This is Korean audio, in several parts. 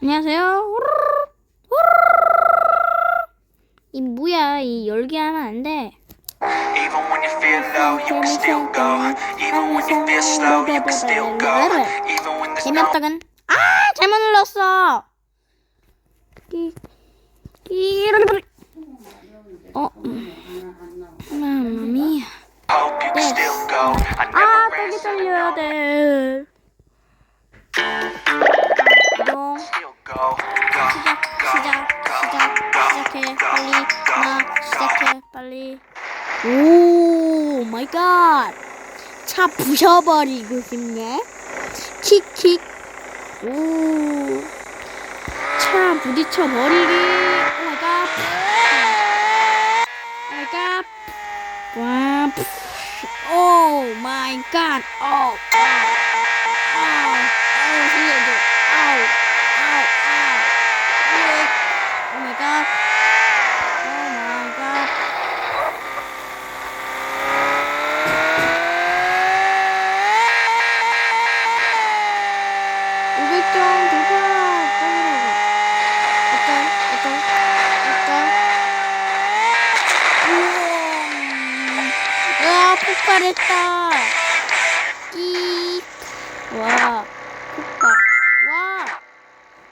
안녕하세요. 이 뭐야? 이 열기 하면 안 돼. Even when you feel low, you can still go. Even when you feel slow, you can still go. Even when there's no 재미없다간. 아, 잘못 눌렀어. 끼, 끼, 시작, 시작, 시작, 시작해, 빨리, go, 나 go. 시작해, 빨리. 오, 마이 갓. 차 부셔버리고 싶네. 킥킥. 오. 차 부딪혀 버리기. 오 마이 갓. 오 마이 갓. 와. 오 마이 갓. 오. 아우. 아우. 아우, 살려줘. 아우. 아우. 아우. Oh my god. Oh my god. 오백점 돌파. 떨어져. 어떤 어떤 어떤. 우와. 야 폭발했다. 끼. 와 폭발. 와.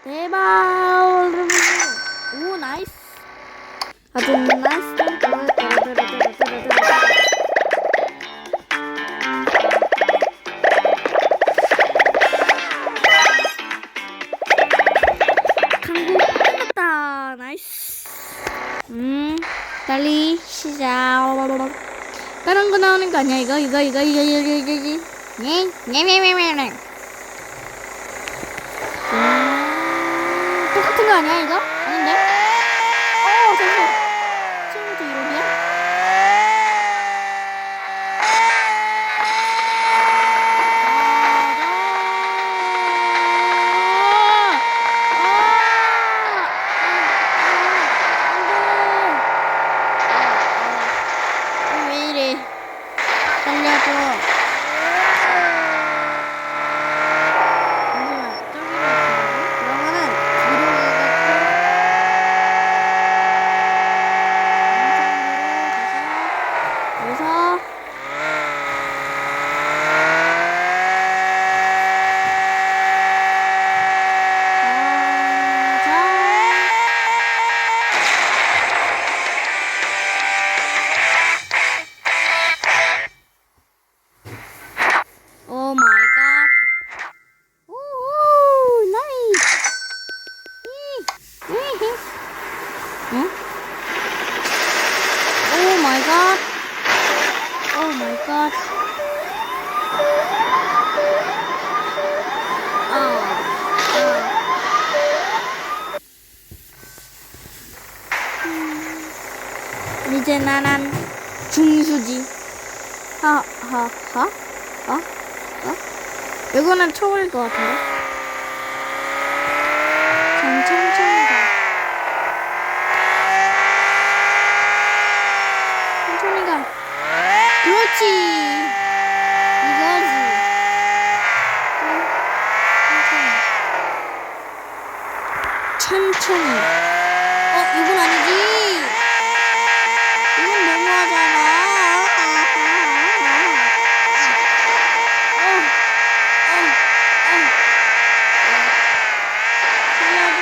대박! 오, 나이스! 아주 나이스! 한국 끝났다! 나이스! 음, 빨리 시작! 다른 거 나오는 거 아니야? 이거, 이거, 이거, 이거, 이거, 이거, 이거. 네, 네, 네, 네, 네, 네. 음, 똑같은 거 아니야 이거? 아닌데? 마이 갓. 아. 음. 이제 나란 중수지. 하하하. 어? 어? 이거는 초보일 것 같은데? 천천히 가. 천천히 가. 그렇지. 이거지. 응, 천천히. 천천히. 어, 이건 아니지. 이건 너무하잖아. 어, 어, 어. 살려줘.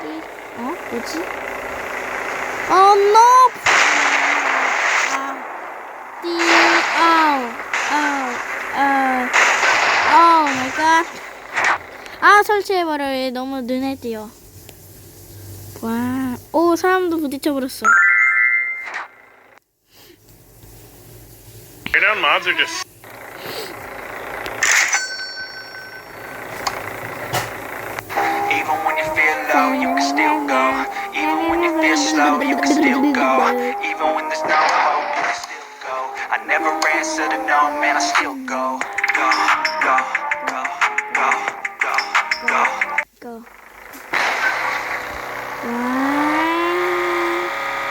띠- 어? 뭐지? 어, no! 아, 띠, 아우, 아우, 아우, 오 마이 갓. 아, 설치해버려. 얘 너무 눈에 띄어. 와, 오, 사람도 부딪혀버렸어. Just Even go, you can still go. Even when you're this low, you can still go. Even when there's no hope, you can still go. I never answer to no, man, I still go. Go, go, go, go, go, go. go. 와,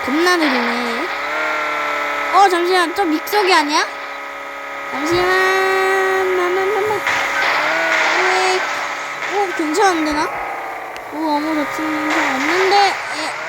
겁나 느리네. 어, 잠시만, 저 믹서기 아니야? 잠시만, 만만만만. 왜, 오, 괜찮은데, 나? 오 아무도 친구 없는데 에.